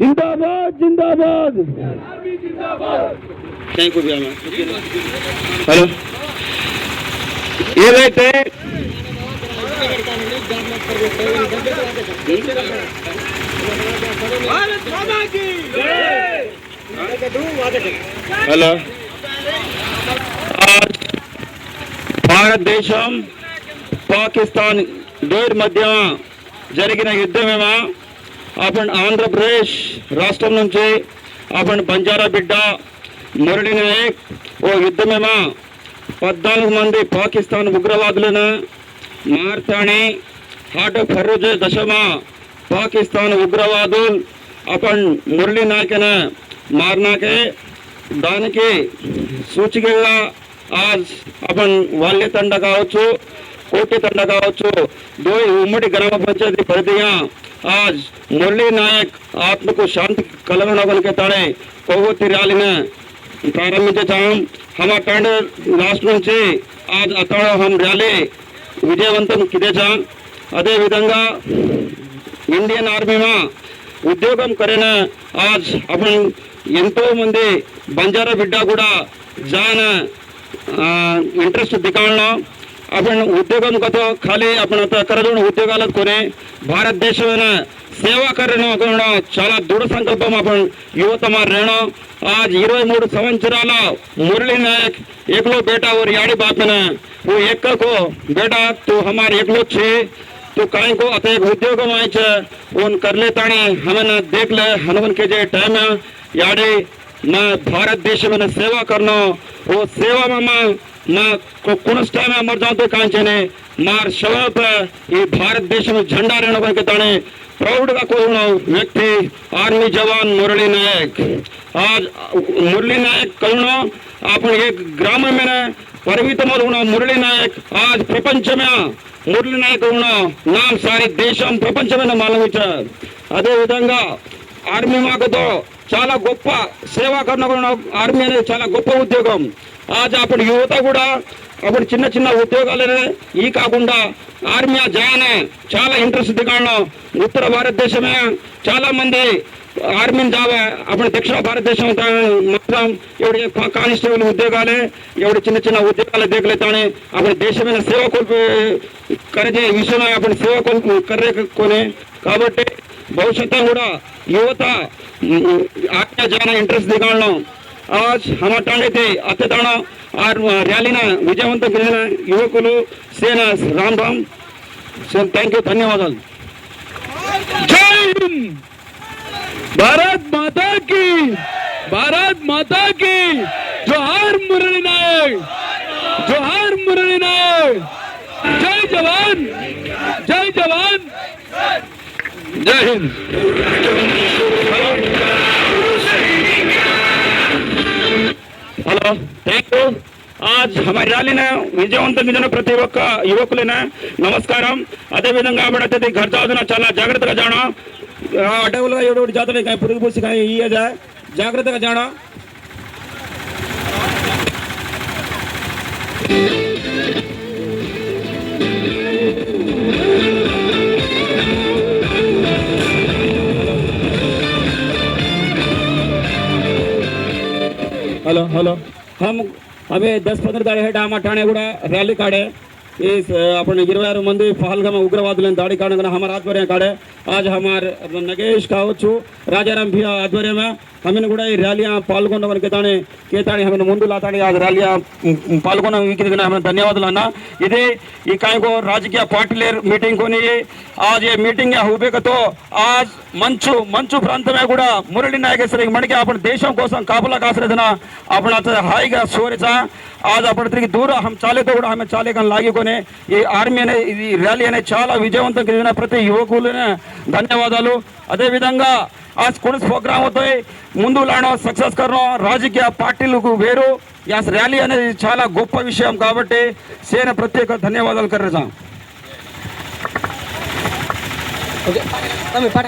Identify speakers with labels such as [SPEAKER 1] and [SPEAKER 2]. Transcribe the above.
[SPEAKER 1] జిందాబాద్ జిందాబాద్ thank you hello ఏదైతే hello आज భారతదేశం పాకిస్తాన్ డోర్ మధ్య జరిగిన యుద్ధమేమో అప్పుడు ఆంధ్రప్రదేశ్ రాష్ట్రం నుంచి అప్పుడు బంజారా బిడ్డ మురళి నాయక్ ఓ యుద్ధమేమో పద్నాలుగు మంది పాకిస్తాన్ ఉగ్రవాదులను మార్తాని హాట ఫర్రుజ్ దశమా పాకిస్తాన్ ఉగ్రవాదులు అప్పన్ మురళి నాయకన మార్నాకే దానికి సూచికగా ఆజ్ అప్పన్ వాళ్ళే తండ కావచ్చు కోటి తండ కావచ్చు దో ఉమ్మడి గ్రామ పంచాయతీ పరిధిగా आज మురళీ నాయక్ ఆత్మకు శాంతి కలగడానికి తానే కొవ్వొత్తి ర్యాలీని ప్రారంభించాం హమ టండ లాస్ట్ నుంచి आज అతడు హమ్ ర్యాలీ విజయవంతం కిదేచాం అదేవిధంగా ఇండియన్ ఆర్మీమా ఉద్యోగం కరిన आज आपण ఎంతో మంది బంజారా బిడ్డ కూడా జాన इंटरेस्ट दिखाणं आपण उद्योगम करतो खाली आपण आता కరజోడ ఉద్యోగాలకు కొని భారతదేశమైన సేవ కరణం కూడా చాలా దృఢ సంకల్పం आपण యువత మారేణం आज ఇరవై మూడు సంవత్సరాల మురళీ నాయక్ एकलो बेटा और याड़ी बाप में वो एक को बेटा तू हमारे एकलो छे तू काय को आता एक उद्योग माहित उन कर लेता हमें देख ले हनुमान के जे टाइम याड़ी मैं भारत देश में सेवा करना वो सेवा में మా ಕುಣಿಸ್ತೇವೆ అమర్జాంతో ಕಾಂಚನೆ మా శవాప ఈ భారతదేశం జెండా రణబెక్కుతానే ప్రౌడ్గా కోరిన వ్యక్తి ఆర్మీ జవాన్ మురళీ నాయక్. ఆ మురళీ నాయక్ కలను అప్పుడు ఏ గ్రామమైన పరిమితమవుతూ ఉన్న మురళీ నాయక్ ఆ ప్రపంచమే మురళీ నాయక్ ఉన్న నా సారీ దేశం ప్రపంచమైన మానవించారు అదేవిధంగా ఆర్మీ మాకతో చాలా గొప్ప సేవా కర్ణ ఆర్మీ అనేది చాలా గొప్ప ఉద్యోగం. ఆజ్ అప్పుడు యువత కూడా అప్పుడు చిన్న చిన్న ఉద్యోగాలనే ఈ కాకుండా ఆర్మీ జానే చాలా ఇంట్రెస్ట్ దిగాను. ఉత్తర భారతదేశమే చాలా మంది ఆర్మీని జావ అప్పుడు దక్షిణ భారతదేశం మొత్తం ఎవడి కానిస్టేబుల్ ఉద్యోగాలే ఎవడి చిన్న చిన్న ఉద్యోగాలు దేగలేతానే అప్పుడు దేశమైన సేవ కొల్పి కరిచే విషయం అప్పుడు సేవ కొలుపు కర్రే కొని. కాబట్టి భవిష్యత్తులో కూడా యువత ఆజ్ఞా జన ఇంట్రెస్ట్ దిగడం ఆజ్ హమటాండైతే అత్యతాణ ఆ ర్యాలీన విజయవంతం కలిగిన యువకులు సేన రామ్ రామ్ థ్యాంక్ యూ ధన్యవాదాలు
[SPEAKER 2] జై భారత్ మాతా కి భారత్ మాతా కి జోహార్ మురళి నాయక్ జోహార్ మురళి నాయక్ జై జవాన్ జై జవాన్ जवान जय हिंद
[SPEAKER 1] హలో థ్యాంక్ యూ आज हमारी ర్యాలీన విజయవంతం మీద ప్రతి ఒక్క యువకులైన నమస్కారం అదే విధంగా ఆవిడ घर చదువున చాలా జాగ్రత్తగా జానా అడవులుగా ఎవడో జాతర కానీ పురుగు పూసి కానీ ఇయ్యదా జాగ్రత్తగా జానా हेलो हेलो हम अभी दस पंद्रह दाड़ी है डामा ठाणे కూడా ర్యాలీ కాడే इस अपन ఇరవై ఆరు మంది పహల్గామ ఉగ్రవాదులను దాడి కావడం हमारा ఆధ్వర్యం కాడే आज हमार नगेश కావచ్చు రాజారాం భీ ఆధ్వర్యమే हमें కూడా ఈ ర్యాలీయా పాల్గొనడానికి తానే కేతాని हमें ముందు లాతాని ఆ ర్యాలీయా పాల్గొన్న వీరికి हमें ధన్యవాదాలు అన్న ఇది ఈ కాయకు రాజకీయ పార్టీల మీటింగ్ కొని आज ये मीटिंग या हुबे तो आज మంచు మంచు ప్రాంతమే కూడా మురళి నాయకేశ్వరికి మనకి आपण దేశం కోసం కాపలా కాసలేదన आपण आता హాయిగా సోరేచా आज आपण తిరిగి దూర हम చాలేతో కూడా ఆమె చాలే కానీ లాగికొని ఈ ఆర్మీ అనే ఇది ర్యాలీ అనే చాలా విజయవంతం కలిగిన ప్రతి యువకులనే ధన్యవాదాలు అదే విధంగా आज कोणीच प्रोग्राम होतोय ముందు లాడడం సక్సెస్ కరడం రాజకీయ పార్టీలకు వేరు యాస్ ర్యాలీ అనేది చాలా గొప్ప విషయం కాబట్టి సేన ప్రత్యేక ధన్యవాదాలు కర్రజా
[SPEAKER 3] ఓకే తమ్మి పాట